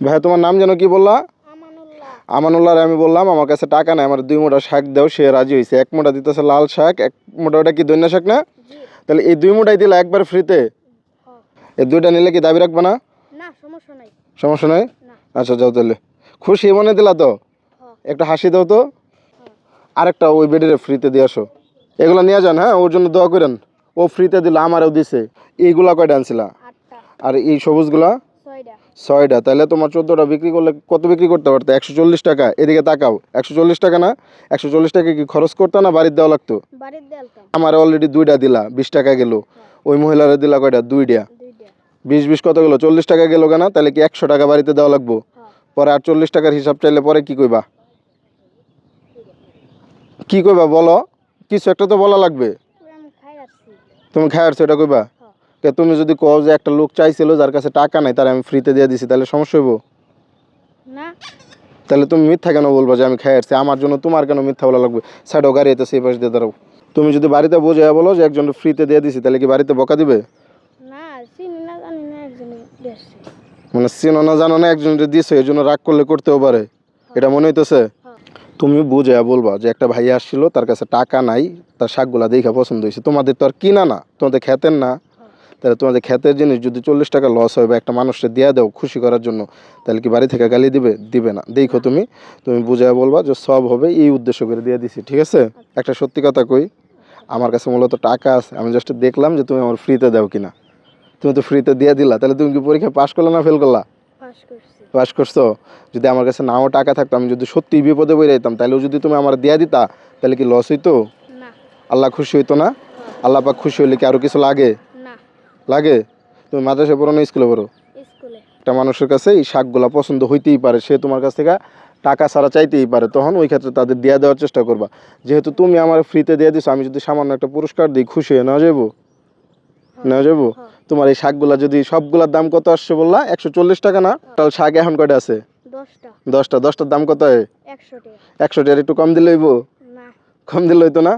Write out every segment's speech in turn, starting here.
ভাই তোমার নাম যেন কি বললা? আমানুল্লাহ। আমি বললাম আমার কাছে টাকা নাই আমার দুই মোটা শাক দাও সে রাজি হয়েছে এক মোটা দিতেছে লাল শাক এক মোটা ওটা কি দৈন্য শাক না? তাহলে এই দুই মোটাই দিলে একবার ফ্রিতে? এই দুইটা নিলে কি দাবি রাখবে না? সমস্যা নাই। আচ্ছা যাও তাহলে। খুশি মনে দিলা তো? একটা হাসি দাও তো? আরেকটা ওই বেডের ফ্রিতে দিয়ে আসো। এগুলো নিয়ে যান হ্যাঁ? ওর জন্য দোয়া করেন। ও ফ্রিতে দিল আমারও দিছে। এইগুলা কয়টা আনছিলা? আর এই সবুজগুলা? ছয়টা তাহলে তোমার চোদ্দোটা বিক্রি করলে কত বিক্রি করতে পারতো? একশো চল্লিশ টাকা এদিকে তাকাও। একশো চল্লিশ টাকা না? একশো চল্লিশ টাকা কি খরচ করতো না বাড়ির দেওয়া লাগতো? আমার অলরেডি দুইটা দিলা বিশ টাকা গেল। ওই মহিলারা দিলা কয়টা? দুইটা। বিশ বিশ কত গেলো? চল্লিশ টাকা গেলো কেনা? তাহলে কি একশো টাকা বাড়িতে দেওয়া লাগবো? পরে আর চল্লিশ টাকার হিসাব চাইলে পরে কি কইবা? কি কইবা বলো? কিছু একটা তো বলা লাগবে। তুমি খাই আসছো এটা কইবা? কে তুমি যদি কও যে একটা লোক চাইছিল যার কাছে টাকা নাই তার আমি ফ্রিতে দিয়ে দিছি তাহলে সমস্যা হইব? না। তাহলে তুমি মিথ্যা কেন বলব যে আমি খাই আসছি আমার জন্য তোমার কেন মিথ্যা বলা লাগবে? সাইডও গাড়ি তো সেই পাশে দিয়ে দাঁড়াও। তুমি যদি বাড়িতে বোঝাই বলো যে একজন ফ্রিতে দিয়ে দিছি তাহলে কি বাড়িতে বকা দিবে? না চিনি না জানি না একজনে মানে চেনো না জানো না একজন দিছো এই জন্য রাগ করলে করতেও পারে। এটা মনে হইতেছে? হ তুমি বুঝে বলবা যে একটা ভাই আসছিল তার কাছে টাকা নাই তার শাকগুলা দেখা পছন্দ হয়েছে। তোমাদের তো আর কিনা না তোমাদের খেতেন না। তাহলে তোমাদের ক্ষেতের জিনিস যদি চল্লিশ টাকা লস হয় বা একটা মানুষকে দিয়ে দাও খুশি করার জন্য তাহলে কি বাড়ি থেকে গালি দিবে? দিবে না। দেখো তুমি তুমি বুঝায় বলবা যে সব হবে এই উদ্দেশ্য করে দিয়ে দিছি ঠিক আছে? একটা সত্যি কথা কই আমার কাছে মূলত টাকা আছে। আমি জাস্ট দেখলাম যে তুমি আমার ফ্রিতে দাও কিনা। তুমি তো ফ্রিতে দিয়ে দিলা তাহলে তুমি কি পরীক্ষা পাশ করলে না ফেল করলা? পাশ করছ। যদি আমার কাছে নাও টাকা থাকতো আমি যদি সত্যি বিপদে বই যাইতাম তাহলেও যদি তুমি আমার দিয়া দিতা তাহলে কি লস হইতো? আল্লাহ খুশি হইতো না? আল্লাহ পাক খুশি হইলে কি আরও কিছু লাগে? লাগে? তুমি মাদ্রাসা পড়ো না স্কুলে পড়ো? একটা মানুষের কাছে এই শাকগুলা পছন্দ হইতেই পারে সে তোমার কাছ থেকে টাকা ছাড়া চাইতেই পারে তখন ওই ক্ষেত্রে তাদের দিয়ে দেওয়ার চেষ্টা করবা। যেহেতু তুমি আমার ফ্রিতে দিয়ে দিছো আমি যদি সামান্য একটা পুরস্কার দিই খুশি হয়ে নেওয়া যাব নেওয়া যাব তোমার এই শাকগুলা যদি সবগুলার দাম কত আসছে বললা? একশো চল্লিশ টাকা না? তাহলে শাক এখন কয়টা আছে? দশটা। দশটা। দশটার দাম কত হয়? একশো টাকা। একটু কম দিলে হইব? কম দিলে হইতো না।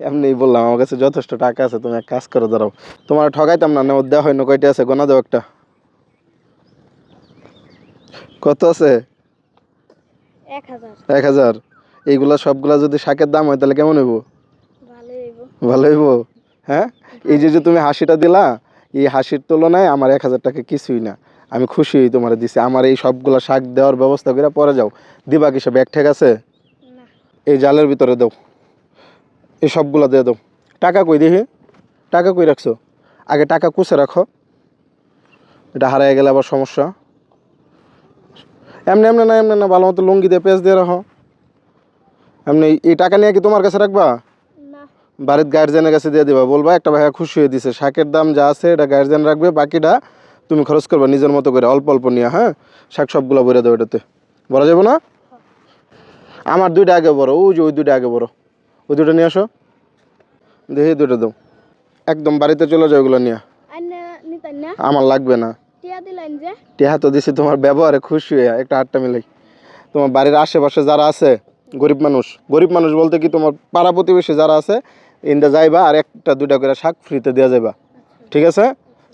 এমনি বললাম আমার কাছে যথেষ্ট টাকা আছে তুমি এক কাজ করে দাঁড়াও। তোমার ঠগাইতাম না নেওয়া দেওয়া হয় না কয়টা আছে? গোনা দাও একটা। কত আছে? এক হাজার। এক হাজার। এইগুলা সবগুলা যদি শাকের দাম হয় তাহলে কেমন হইব? ভালো হইব। হ্যাঁ? এই যে যে তুমি হাসিটা দিলা এই হাসির তুলনায় আমার এক হাজার টাকা কিছুই না। আমি খুশি হই তোমার দিছি। আমার এই সবগুলা শাক দেওয়ার ব্যবস্থা করে পরে যাও। দিবা কি সব এক ঠেক আছে? এই জালের ভিতরে দাও। এই সবগুলা দিয়ে দাও। টাকা কই দেখি টাকা কই রাখছো? আগে টাকা কুচে রাখো। এটা হারাই গেলে আবার সমস্যা। এমনি এমনি না এমনি না ভালো মতো লুঙ্গি দিয়ে পেঁচ দিয়ে রাখো। এমনি এই টাকা নিয়ে কি তোমার কাছে রাখবা? বাড়ির গার্জেনের কাছে দিয়ে দিবা। বলবা একটা ভাইয়া খুশি হয়ে দিছে। শাকের দাম যা আছে এটা গার্জেন রাখবে। বাকিটা তুমি খরচ করবা নিজের মতো করে অল্প অল্প নিয়ে হ্যাঁ? শাক সবগুলো ভরে দাও এটাতে। বলা যাবে না? আমার দুইটা আগে বড় ওই যে ওই দুইটা আগে বড় ওই দুটো নিয়ে আসো। দেখি দুটো দাও। একদম বাড়িতে চলে যাও ওগুলো নিয়ে। আমার লাগবে না। টেহা তো দিছি তোমার ব্যবহারে খুশি হয়ে একটা আটটা মিলাই। তোমার বাড়ির আশেপাশে যারা আছে গরিব মানুষ গরিব মানুষ বলতে কি তোমার পাড়া প্রতিবেশী যারা আছে ইন্দা যাইবা আর একটা দুটা করে শাক ফ্রিতে দেওয়া যাইবা। ঠিক আছে?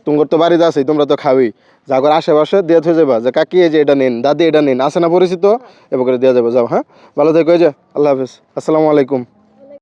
তোমার তো বাড়িতে আছে তোমরা তো খাওয়াই যা করে আশেপাশে দিয়ে থয়ে যাবা যে কাকি এই যে এটা নিন দাদি এটা নিন আছে না পরিচিত? এবার করে দেওয়া যাবে যাও হ্যাঁ? ভালো থেকো যে আল্লাহ হাফিজ। আসসালামু আলাইকুম।